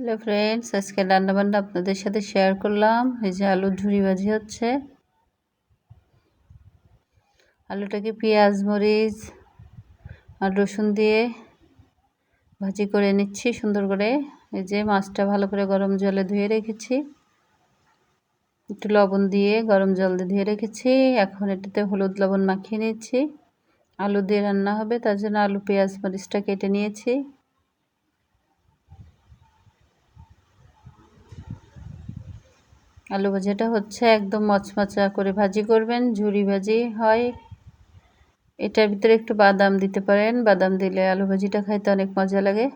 Hello friends আজকে রান্নাবান্না আপনাদের সাথে শেয়ার করলাম। এই যে আলুর ঝুড়ি ভাজি হচ্ছে। আলুটাকে পেঁয়াজ, মরিচ আর রসুন দিয়ে ভাজি করে নিচ্ছি সুন্দর করে। এই যে মাছটা ভালো করে গরম জলে ধুয়ে রেখেছি। একটু লবণ দিয়ে গরম জল দিয়ে ধুয়ে রেখেছি। এখন এটাতে হলুদ লবণ মাখিয়ে নিচ্ছি। আলু দিয়ে রান্না হবে, তার জন্য আলু, পেঁয়াজ, মরিচটা কেটে নিয়েছি। আলু ভাজাটা হচ্ছে একদম মচমচা করে ভাজি করবেন, ঝুরি ভাজি হয়। এটার ভিতরে একটু বাদাম দিতে পারেন, বাদাম দিলে আলু ভাজিটা খাইতে অনেক মজা লাগে।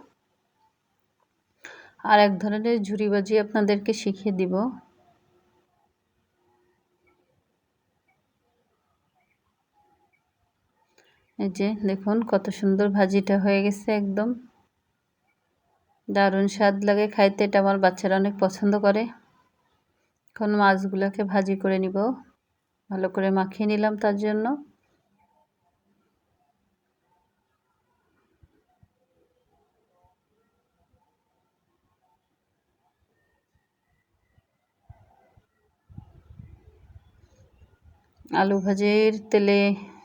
আর এক ধরনের ঝুরি ভাজি আপনাদেরকে শিখিয়ে দিব। এই যে দেখুন কত সুন্দর ভাজিটা হয়ে গেছে একদম। দারুণ স্বাদ লাগে, খাইতে এটা আমার বাচ্চারা অনেক পছন্দ করে। এখন মাছগুলোকে ভাজি করে নিব। ভালো করে মাখিয়ে নিলাম তার জন্য। আলু ভাজির তেলে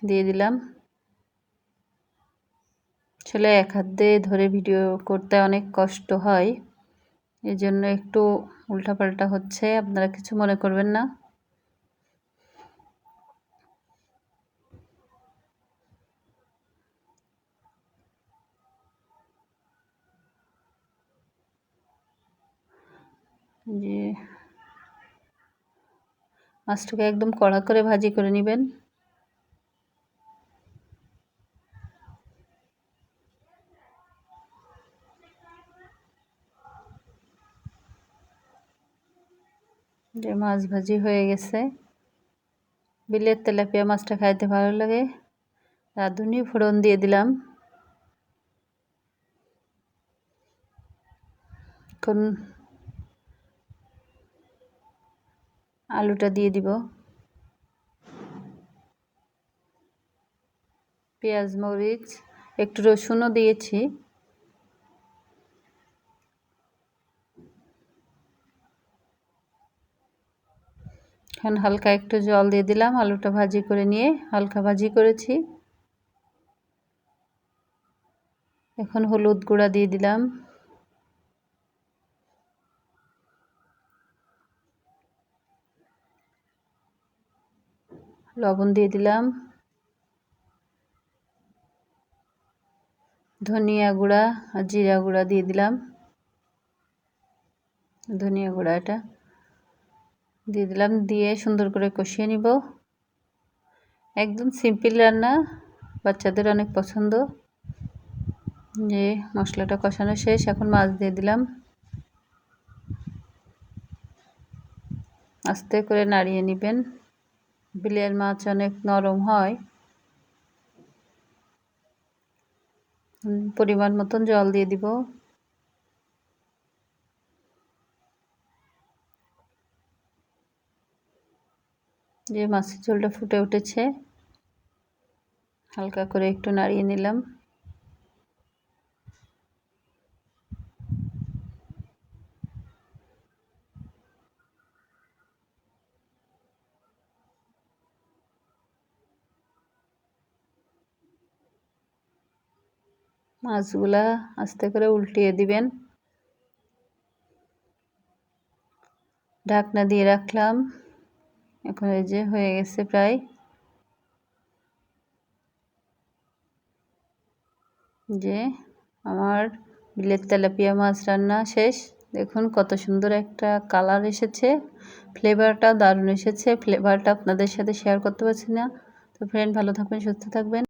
দিয়ে দিলাম। আসলে এক হাত দিয়ে ধরে ভিডিও করতে অনেক কষ্ট হয়। এই জন্য একটু উল্টাপাল্টা হচ্ছে, আপনারা কিছু মনে করবেন না। যে মাছটাকে একদম কড়া করে ভাজি করে নেবেন। যে মাছ ভাজি হয়ে গেছে। বিলের তেলাপিয়া মাছটা খাইতে ভালো লাগে। রাঁধুনি ফোড়ন দিয়ে দিলাম। এখন আলুটা দিয়ে দিব। পেঁয়াজ, মরিচ, একটু রসুনও দিয়েছি। এখন হালকা একটু জল দিয়ে দিলাম, আলুটা ভাজি করে নিয়ে হালকা ভাজি করেছি। এখন হলুদ গুঁড়া দিয়ে দিলাম। লবণ দিয়ে দিলাম। ধনিয়া গুঁড়া আর জিরা গুঁড়া দিয়ে দিলাম। ধনিয়া গুঁড়া এটা। দিয়ে দিলাম, দিয়ে সুন্দর করে কষিয়ে নিব। একদম সিম্পল রান্না, বাচ্চাদের অনেক পছন্দ। যে মশলাটা কষানো শেষ, এখন মাছ দিয়ে দিলাম। আস্তে করে নাড়িয়ে নেবেন। বিলের মাছ অনেক নরম হয়। পরিমাণ মতন জল দিয়ে দিব। যে মাছের ঝোলটা ফুটে উঠেছে। হালকা করে একটু নাড়িয়ে নিলাম। মাছগুলা আস্তে করে উল্টিয়ে দিবেন। ঢাকনা দিয়ে রাখলাম। এখন এই যে হয়ে গেছে প্রায়। যে আমার বিলের তেলাপিয়া মাছ রান্না শেষ। দেখুন কত সুন্দর একটা কালার এসেছে। ফ্লেভারটা দারুণ এসেছে। ফ্লেভারটা আপনাদের সাথে শেয়ার করতে পারছি না। তো ফ্রেন্ড ভালো থাকবেন, সুস্থ থাকবেন।